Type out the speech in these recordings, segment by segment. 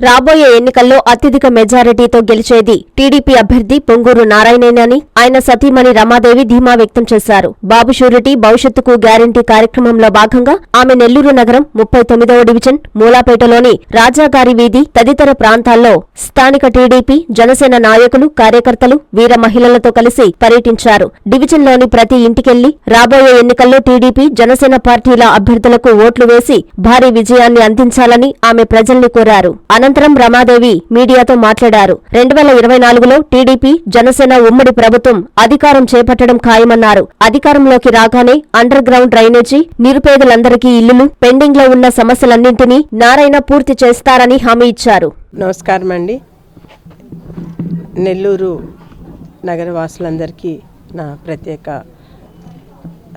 రాబోయే ఎన్నికల్లో అత్యధిక మెజారిటీతో గెలిచేది టీడీపీ అభ్యర్థి పొంగూరు నారాయణేనని ఆయన సతీమణి రమాదేవి ధీమా వ్యక్తం చేశారు. బాబు షూరిటీ భవిష్యత్తుకు గ్యారంటీ కార్యక్రమంలో భాగంగా ఆమె నెల్లూరు నగరం ముప్పై తొమ్మిదవ డివిజన్ మూలాపేటలోని రాజాగారి వీధి తదితర ప్రాంతాల్లో స్థానిక టీడీపీ జనసేన నాయకులు కార్యకర్తలు వీర మహిళలతో కలిసి పర్యటించారు. డివిజన్లోని ప్రతి ఇంటికెళ్ళి రాబోయే ఎన్నికల్లో టీడీపీ జనసేన పార్టీల అభ్యర్థులకు ఓట్లు వేసి భారీ విజయాన్ని అందించాలని ఆమె ప్రజల్ని కోరారు. అనంతరం రమాదేవి మీడియాతో మాట్లాడారు. రెండు వేల ఇరవై నాలుగులో టీడీపీ జనసేన ఉమ్మడి ప్రభుత్వం అధికారం చేపట్టడం ఖాయమన్నారు. అధికారంలోకి రాగానే అండర్ గ్రౌండ్ డ్రైనేజీ నిరుపేదలందరికీ ఇల్లులు పెండింగ్లో ఉన్న సమస్యలన్నింటినీ నారాయణ పూర్తి చేస్తారని హామీ ఇచ్చారు. నమస్కారం అండి నెల్లూరు నగరవాసులందరికీ నా ప్రత్యేక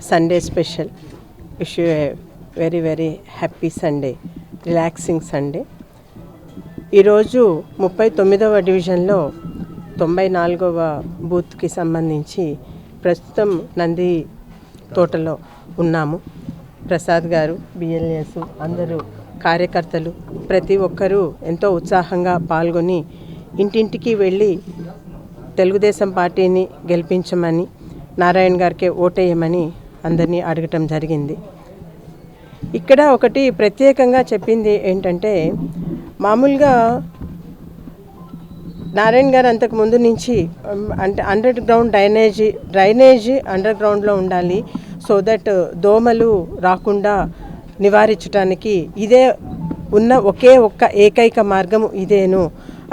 Sunday special wish you a very very happy Sunday relaxing Sunday ఈరోజు ముప్పై తొమ్మిదవ డివిజన్లో తొంభై నాలుగవ బూత్కి సంబంధించి ప్రస్తుతం నంది తోటలో ఉన్నాము. ప్రసాద్ గారు బిఎల్ఎస్ అందరూ కార్యకర్తలు ప్రతి ఒక్కరూ ఎంతో ఉత్సాహంగా పాల్గొని ఇంటింటికి వెళ్ళి తెలుగుదేశం పార్టీని గెలిపించమని నారాయణ గారికి ఓటేయమని అందరినీ అడగటం జరిగింది. ఇక్కడ ఒకటి ప్రత్యేకంగా చెప్పింది ఏంటంటే మామూలుగా నారాయణ గారు అంతకు ముందు నుంచి అంటే underground drainage drainage under గ్రౌండ్లో ఉండాలి సో దట్ uh, దోమలు రాకుండా నివారించడానికి ఇదే ఉన్న ఒకే ఒక్క ఏకైక మార్గం ఇదేను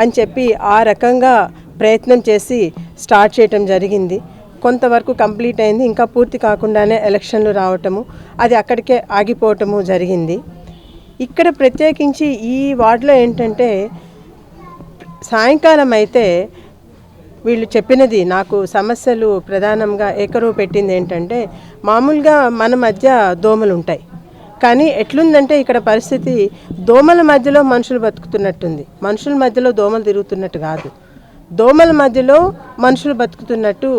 అని చెప్పి ఆ రకంగా ప్రయత్నం చేసి స్టార్ట్ చేయటం జరిగింది. కొంతవరకు కంప్లీట్ అయింది. ఇంకా పూర్తి కాకుండానే ఎలక్షన్లు రావటము అది అక్కడికే ఆగిపోవటము జరిగింది. ఇక్కడ ప్రత్యేకించి ఈ వార్డులో ఏంటంటే సాయంకాలం అయితే వీళ్ళు చెప్పినది నాకు సమస్యలు ప్రధానంగా ఏకరువు పెట్టింది ఏంటంటే మామూలుగా మన మధ్య దోమలు ఉంటాయి. కానీ ఎట్లుందంటే ఇక్కడ పరిస్థితి దోమల మధ్యలో మనుషులు బతుకుతున్నట్టుంది. మనుషుల మధ్యలో దోమలు తిరుగుతున్నట్టు కాదు. దోమల మధ్యలో మనుషులు బతుకుతున్నట్టు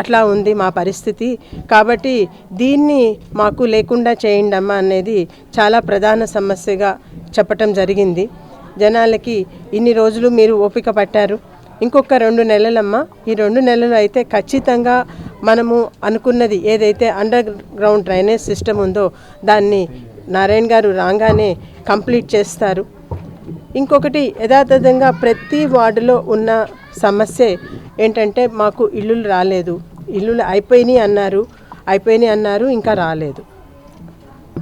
అట్లా ఉంది మా పరిస్థితి. కాబట్టి దీన్ని మాకు లేకుండా చేయండి అమ్మా అనేది చాలా ప్రధాన సమస్యగా చెప్పటం జరిగింది. జనాలకి ఇన్ని రోజులు మీరు ఓపిక పట్టారు. ఇంకొక రెండు నెలలమ్మా. ఈ రెండు నెలలు అయితే ఖచ్చితంగా మనము అనుకున్నది ఏదైతే అండర్ గ్రౌండ్ డ్రైనేజ్ సిస్టమ్ ఉందో దాన్ని నారాయణ గారు రాగానే కంప్లీట్ చేస్తారు. ఇంకొకటి యథాతథంగా ప్రతి వార్డులో ఉన్న సమస్య ఏంటంటే మాకు ఇల్లులు రాలేదు. ఇల్లులు అయిపోయినాయి అన్నారు. అయిపోయినాయి అన్నారు ఇంకా రాలేదు.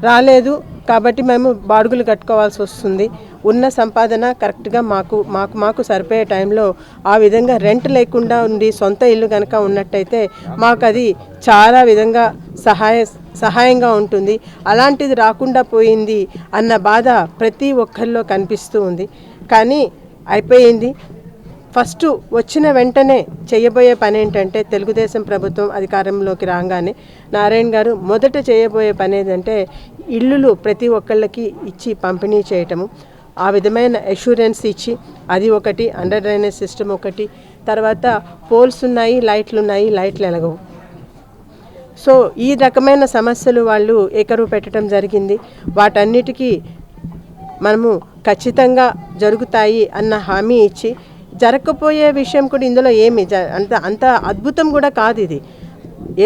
రాలేదు. కాబట్టి మేము బాడుగులు కట్టుకోవాల్సి వస్తుంది. ఉన్న సంపాదన కరెక్ట్గా మాకు మాకు మాకు సరిపోయే టైంలో ఆ విధంగా రెంట్ లేకుండా ఉండి సొంత ఇల్లు కనుక ఉన్నట్టయితే మాకు అది చాలా విధంగా సహాయ సహాయంగా ఉంటుంది. అలాంటిది రాకుండా పోయింది అన్న బాధ ప్రతి ఒక్కరిలో కనిపిస్తూ ఉంది. కానీ అయిపోయింది. ఫస్ట్ వచ్చిన వెంటనే చేయబోయే పని ఏంటంటే తెలుగుదేశం ప్రభుత్వం అధికారంలోకి రాగానే నారాయణ గారు మొదట చేయబోయే పని ఏంటంటే ఇల్లులు ప్రతి ఒక్కళ్ళకి ఇచ్చి పంపిణీ చేయటము. ఆ విధమైన అష్యూరెన్స్ ఇచ్చి అది ఒకటి అండర్ డ్రైనేజ్ సిస్టమ్ ఒకటి తర్వాత పోల్స్ ఉన్నాయి లైట్లు ఉన్నాయి లైట్లు ఎలగవు సో ఈ రకమైన సమస్యలు వాళ్ళు ఏకరువు పెట్టడం జరిగింది. వాటన్నిటికీ మనము ఖచ్చితంగా జరుగుతాయి అన్న హామీ ఇచ్చి జరగకపోయే విషయం కూడా ఇందులో ఏమి జ- అంత అంత అద్భుతం కూడా కాదు ఇది.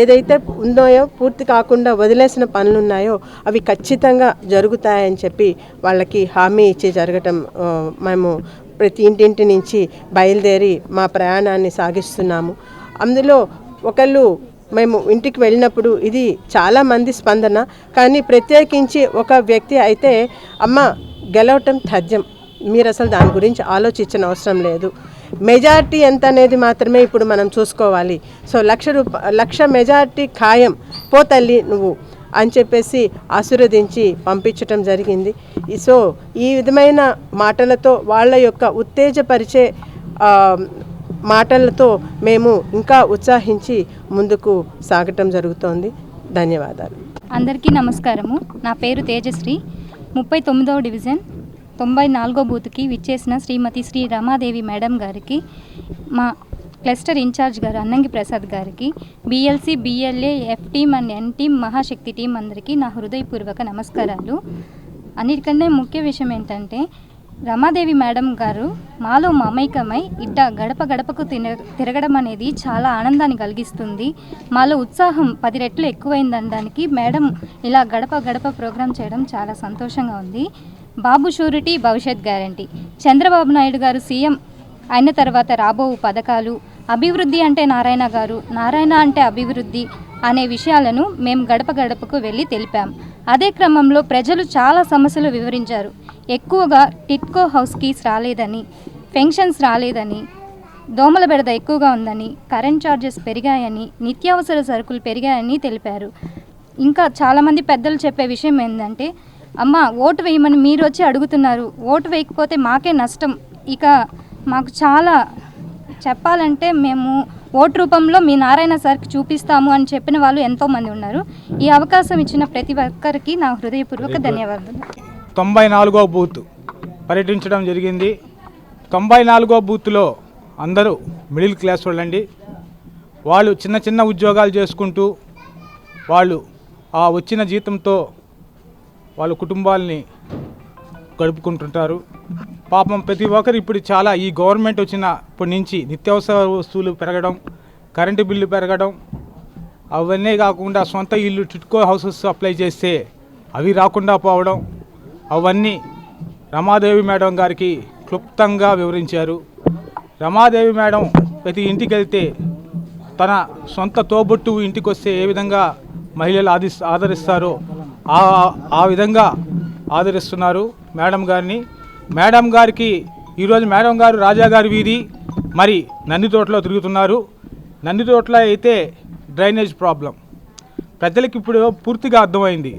ఏదైతే ఉన్నాయో పూర్తి కాకుండా వదిలేసిన పనులు ఉన్నాయో అవి ఖచ్చితంగా జరుగుతాయని చెప్పి వాళ్ళకి హామీ ఇచ్చి జరగటం మేము ప్రతి ఇంటింటి నుంచి బయలుదేరి మా ప్రయాణాన్ని సాగిస్తున్నాము. అందులో ఒకళ్ళు మేము ఇంటికి వెళ్ళినప్పుడు ఇది చాలామంది స్పందన కానీ ప్రత్యేకించి ఒక వ్యక్తి అయితే అమ్మ గెలవటం తథ్యం. మీరు అసలు దాని గురించి ఆలోచించిన అవసరం లేదు. మెజార్టీ ఎంత అనేది మాత్రమే ఇప్పుడు మనం చూసుకోవాలి. సో లక్ష రూప లక్ష మెజార్టీ ఖాయం. పో తల్లి నువ్వు అని చెప్పేసి ఆశీర్వదించి పంపించటం జరిగింది. సో ఈ విధమైన మాటలతో వాళ్ళ యొక్క ఉత్తేజపరిచే మాటలతో మేము ఇంకా ఉత్సాహించి ముందుకు సాగటం జరుగుతోంది. ధన్యవాదాలు. అందరికీ నమస్కారము. నా పేరు తేజశ్రీ. ముప్పై తొమ్మిదవ డివిజన్ తొంభై నాలుగో బూత్కి విచ్చేసిన శ్రీమతి శ్రీ రమాదేవి మేడం గారికి మా క్లస్టర్ ఇన్ఛార్జ్ గారు అన్నంగి ప్రసాద్ గారికి BLC BLA F team and N team Mahashakti team అందరికీ నా హృదయపూర్వక నమస్కారాలు. అన్నిటికంటే ముఖ్య విషయం ఏంటంటే రమాదేవి మేడం గారు మాలో మమైకమై ఇట్ట గడప గడపకు తిన తిరగడం అనేది చాలా ఆనందాన్ని కలిగిస్తుంది. మాలో ఉత్సాహం పది రెట్లు ఎక్కువైందనడానికి మేడం ఇలా గడప గడప ప్రోగ్రాం చేయడం చాలా సంతోషంగా ఉంది. బాబు షూరిటీ భవిష్యత్ గ్యారంటీ. చంద్రబాబు నాయుడు గారు సీఎం అయిన తర్వాత రాబో పథకాలు అభివృద్ధి అంటే నారాయణ గారు నారాయణ అంటే అభివృద్ధి అనే విషయాలను మేము గడప గడపకు వెళ్ళి తెలిపాం. అదే క్రమంలో ప్రజలు చాలా సమస్యలు వివరించారు. ఎక్కువగా టిట్కో హౌస్ కీస్ రాలేదని పెన్షన్స్ రాలేదని దోమల బెడద ఎక్కువగా ఉందని కరెంట్ ఛార్జెస్ పెరిగాయని నిత్యావసర సరుకులు పెరిగాయని తెలిపారు. ఇంకా చాలామంది పెద్దలు చెప్పే విషయం ఏంటంటే అమ్మ ఓటు వేయమని మీరు వచ్చి అడుగుతున్నారు. ఓటు వేయకపోతే మాకే నష్టం. ఇక మాకు చాలా చెప్పాలంటే మేము ఓటు రూపంలో మీ నారాయణ సార్కి చూపిస్తాము అని చెప్పిన వాళ్ళు ఎంతోమంది ఉన్నారు. ఈ అవకాశం ఇచ్చిన ప్రతి ఒక్కరికి నా హృదయపూర్వక ధన్యవాదాలు. తొంభై నాలుగో బూత్ పర్యటించడం జరిగింది. తొంభై నాలుగో బూత్లో అందరూ మిడిల్ క్లాస్ వాళ్ళండి. వాళ్ళు చిన్న చిన్న ఉద్యోగాలు చేసుకుంటూ వాళ్ళు ఆ వచ్చిన జీతంతో వాళ్ళ కుటుంబాలని గడుపుకుంటుంటారు. పాపం ప్రతి ఒక్కరు ఇప్పుడు చాలా ఈ గవర్నమెంట్ వచ్చినప్పటి నుంచి నిత్యావసర వస్తువులు పెరగడం కరెంటు బిల్లు పెరగడం అవన్నీ కాకుండా సొంత ఇల్లు టిట్కో హౌసెస్ అప్లై చేస్తే అవి రాకుండా పోవడం అవన్నీ రమాదేవి మేడం గారికి క్లుప్తంగా వివరించారు. రమాదేవి మేడం ప్రతి ఇంటికి వెళ్తే తన సొంత తోబుట్టు ఇంటికి వస్తే ఏ విధంగా మహిళలు ఆది ఆదరిస్తారో ఆ ఆ విధంగా ఆదరిస్తున్నారు మేడం గారిని. మేడం గారికి ఈరోజు మేడం గారు రాజా గారి వీధి మరి నందితోటలో తిరుగుతున్నారు. నందితోటలో అయితే డ్రైనేజ్ ప్రాబ్లం. ప్రజలకు ఇప్పుడు పూర్తిగా అర్థమైంది.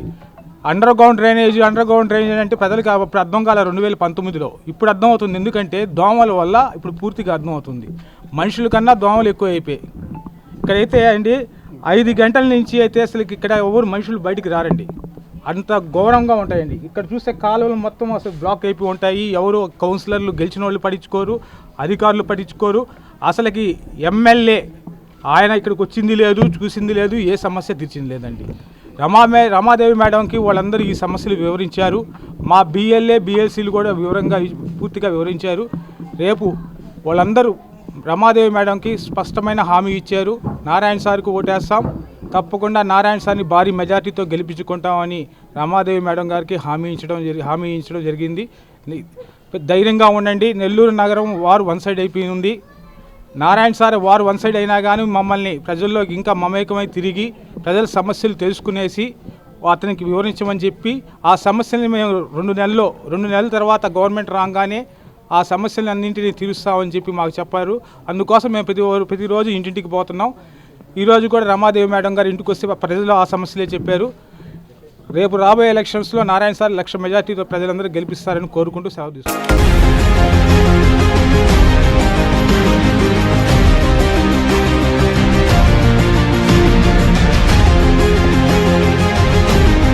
Underground drainage underground drainage అంటే ప్రజలకు అప్పుడు అర్థం కాల రెండు వేల పంతొమ్మిదిలో. ఇప్పుడు అర్థమవుతుంది ఎందుకంటే దోమల వల్ల ఇప్పుడు పూర్తిగా అర్థమవుతుంది. మనుషుల కన్నా దోమలు ఎక్కువ అయిపోయాయి ఇక్కడైతే అండి ఐదు గంటల నుంచి అయితే అసలు ఇక్కడ ఎవరు మనుషులు బయటికి రారండి. అంత ఘోరంగా ఉంటాయండి. ఇక్కడ చూస్తే కాలువలు మొత్తం అసలు బ్లాక్ అయిపోయి ఉంటాయి. ఎవరు కౌన్సిలర్లు గెలిచిన వాళ్ళు పట్టించుకోరు అధికారులు పట్టించుకోరు. అసలుకి ఎమ్మెల్యే ఆయన ఇక్కడికి వచ్చింది లేదు చూసింది లేదు ఏ సమస్య తీర్చింది లేదండి. రమామే రమాదేవి మేడంకి వాళ్ళందరూ ఈ సమస్యలు వివరించారు. మా బిఎల్ఏ బిఎల్సీలు కూడా వివరంగా పూర్తిగా వివరించారు. రేపు వాళ్ళందరూ రమాదేవి మేడంకి స్పష్టమైన హామీ ఇచ్చారు. నారాయణ సార్కు ఓటేస్తాం. తప్పకుండా నారాయణ సార్ని భారీ మెజార్టీతో గెలిపించుకుంటామని రమాదేవి మేడం గారికి హామీ ఇచ్చడం జరి హామీ ఇచ్చడం జరిగింది. ధైర్యంగా ఉండండి. నెల్లూరు నగరం వారు వన్ సైడ్ అయిపోయింది. నారాయణ సార్ వారు వన్ సైడ్ అయినా కానీ మమ్మల్ని ప్రజల్లోకి ఇంకా మమేకమై తిరిగి ప్రజల సమస్యలు తెలుసుకునేసి అతనికి వివరించమని చెప్పి ఆ సమస్యల్ని మేము రెండు నెలల్లో రెండు నెలల తర్వాత గవర్నమెంట్ రాగానే ఆ సమస్యలన్నింటినీ తీరుస్తామని చెప్పి మాకు చెప్పారు. అందుకోసం మేము ప్రతి ప్రతిరోజు ఇంటింటికి పోతున్నాం. ఈరోజు కూడా రమాదేవి మేడం గారు ఇంటికి వస్తే ప్రజలు ఆ సమస్యలే చెప్పారు. రేపు రాబోయే ఎలక్షన్స్లో నారాయణ సార్ లక్ష మెజార్టీతో ప్రజలందరూ గెలిపిస్తారని కోరుకుంటూ సెలవు తీసుకుంటాం